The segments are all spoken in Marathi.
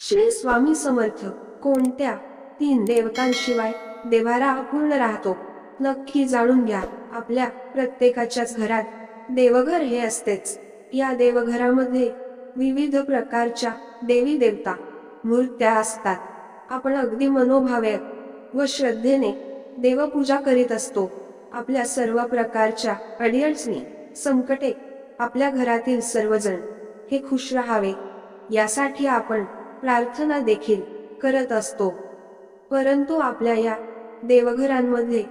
श्री स्वामी समर्थ कोणत्या तीन देवतांशिवाय देवारा अपूर्ण राहतो? नक्की जाणून घ्या. आपल्या प्रत्येकाच्याच घरात देवघर हे असतेच. या देवघरामध्ये विविध प्रकारच्या देवी देवता मूर्त्या असतात. आपण अगदी मनोभावे व श्रद्धेने देवपूजा करीत असतो. आपल्या सर्व प्रकारच्या अडीअडचणी संकटे आपल्या घरातील सर्वजण हे खुश राहावे. यासाठी आपण प्रार्थना देखील करत असतो. परंतु आपल्या या देवघरांमध्ये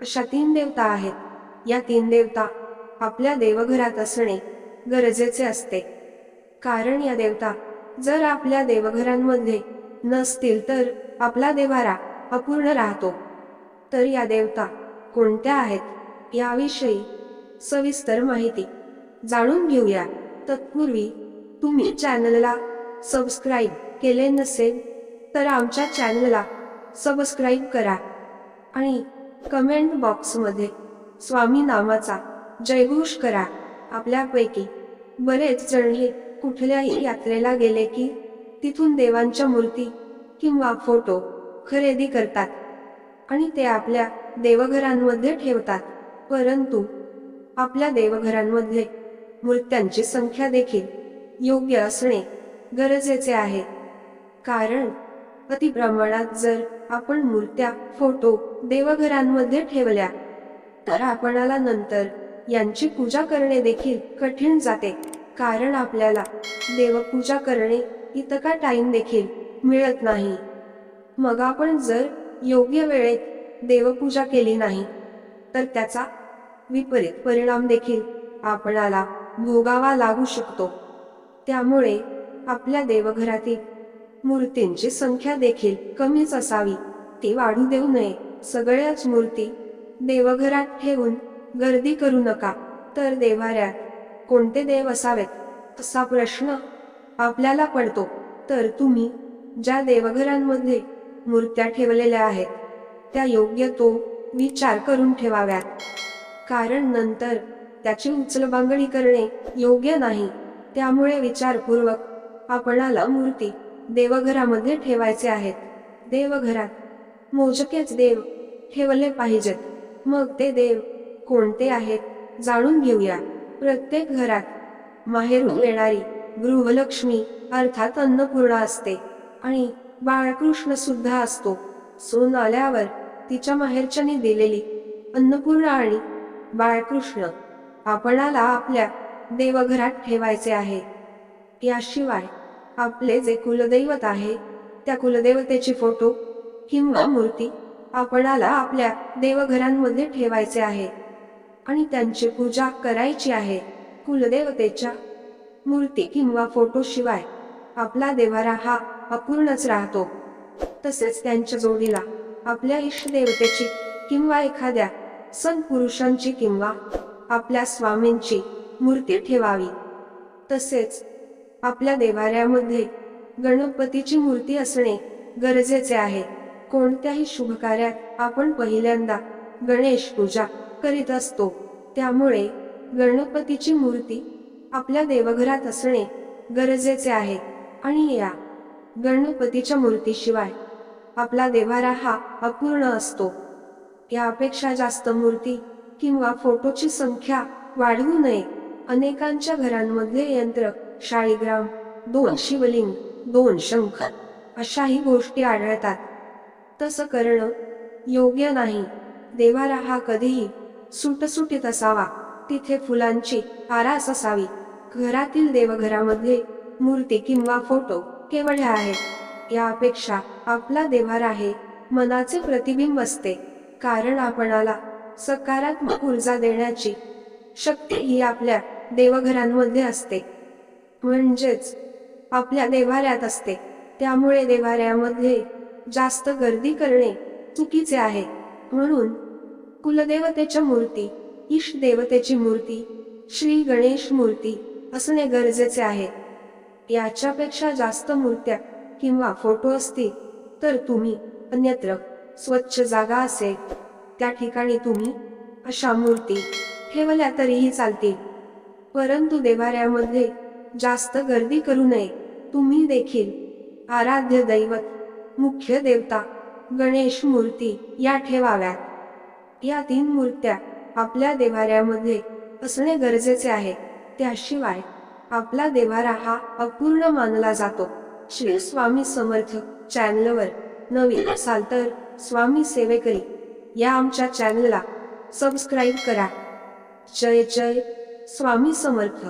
अशा तीन देवता आहेत. या तीन देवता आपल्या देवघरात असणे गरजेचे असते. कारण या देवता जर आपल्या देवघरांमध्ये नसतील तर आपला देवारा अपूर्ण राहतो. तर या देवता कोणत्या आहेत? याविषयी सविस्तर माहिती जाणून घेऊया. तत्पूर्वी तुम्ही चॅनलला सबस्क्राईब केले नसेल तर आमच्या चॅनलला सबस्क्राईब करा. आणि कमेंट बॉक्समध्ये स्वामी नामाचा जयघोष करा. आपल्यापैकी बरेच जण हे कुठल्याही यात्रेला गेले की तिथून देवांच्या मूर्ती किंवा फोटो खरेदी करतात आणि ते आपल्या देवघरांमध्ये ठेवतात. परंतु आपल्या देवघरांमध्ये मूर्त्यांची संख्या देखील योग्य असणे गरजेचे आहे. कारण अति प्रमाणात जर आपण मूर्त्या फोटो देवघरांमध्ये ठेवल्या तर आपणाला नंतर यांची पूजा करणे देखील कठीण जाते. कारण आपल्याला देवपूजा करणे इतका टाइम देखील मिळत नाही. मग आपण जर योग्य वेळेत देवपूजा केली नाही तर त्याचा विपरीत परिणाम देखील आपणाला भोगावा लागू शकतो. त्यामुळे आपल्या देवघरातील मूर्तींची संख्या देखील कमीच असावी. ती वाढू देऊ नये. सगळ्याच मूर्ती देवघरात ठेवून गर्दी करू नका. तर देवाऱ्यात कोणते देव असावेत? असा प्रश्न आपल्याला पडतो. तर तुम्ही ज्या देवघरांमध्ये मूर्त्या ठेवलेल्या आहेत त्या योग्य तो विचार करून ठेवाव्यात. कारण नंतर त्याची उचलबांगडी करणे योग्य नाही. त्यामुळे विचारपूर्वक आपणाला मूर्ती देवघरामध्ये ठेवायचे आहेत. देवघरात मोजकेच देव ठेवले पाहिजेत. मग ते देव कोणते आहेत जाणून घेऊया. प्रत्येक घरात माहेरून येणारी गृहलक्ष्मी अर्थात अन्नपूर्णा असते आणि बाळकृष्ण सुद्धा असतो. सून आल्यावर तिच्या माहेरच्याने दिलेली अन्नपूर्णा आणि बाळकृष्ण आपणाला आपल्या देवघरात ठेवायचे आहे. याशिवाय आपले जे कुलदैवत आहे त्या कुलदेवतेची फोटो किंवा मूर्ती आपणाला आपल्या देवघरांमध्ये ठेवायचे आहे. आणि त्यांची पूजा करायची आहे. कुलदेवतेच्या मूर्ती किंवा फोटोशिवाय आपला देवारा हा अपूर्णच राहतो. तसेच त्यांच्या जोडीला आपल्या इष्टदेवतेची किंवा एखाद्या संत पुरुषांची किंवा आपल्या स्वामींची मूर्ती ठेवावी. तसेच आपल्या देवाऱ्यामध्ये गणपतीची मूर्ती असणे गरजेचे आहे. कोणत्याही शुभ कार्यात आपण पहिल्यांदा गणेश पूजा करीत असतो. त्यामुळे गणपतीची मूर्ती आपल्या देवघरात असणे गरजेचे आहे आणि या गणपतीच्या मूर्तीशिवाय आपला देवारा हा अपूर्ण असतो. यापेक्षा जास्त मूर्ती किंवा फोटोची संख्या वाढवू नये. अनेकांच्या घरांमध्ये यंत्र शाळीग्राम दोन शिवलिंग दोन शंख अशाही गोष्टी आढळतात. तसं करणं योग्य नाही. देवारा हा कधीही सुटसुटीत असावा. तिथे फुलांची आरास असावी. घरातील देवघरामध्ये मूर्ती किंवा फोटो केवढ्या आहेत? यापेक्षा आपला देवारा हे मनाचे प्रतिबिंब असते. कारण आपणाला सकारात्मक ऊर्जा देण्याची शक्ती ही आपल्या देवघरांमध्ये असते. म्हणजेच आपल्या देवाऱ्यात असते. त्यामुळे देवाऱ्यामध्ये जास्त गर्दी करणे चुकीचे आहे. म्हणून कुलदेवतेच्या मूर्ती इष्ट देवतेची मूर्ती श्री गणेश मूर्ती असणे गरजेचे आहे. याच्यापेक्षा जास्त मूर्त्या किंवा फोटो असतील तर तुम्ही अन्यत्र स्वच्छ जागा असेल. त्या ठिकाणी तुम्ही अशा मूर्ती ठेवल्या तरीही चालतील. परंतु देवाऱ्यामध्ये जास्त गर्दी करू नये. तुम्ही देखील. आराध्य दैवत मुख्य देवता गणेश मूर्ती या ठेवाव्यात. या तीन मूर्त्या आपल्या देवाऱ्यामध्ये असणे गरजेचे आहे. त्याशिवाय आपला देवारा हा अपूर्ण मानला जातो. श्री स्वामी समर्थ चॅनलवर नवीन असाल तर स्वामी सेवेकरी या आमच्या चॅनलला सबस्क्राईब करा. जय जय. स्वामी समर्थ.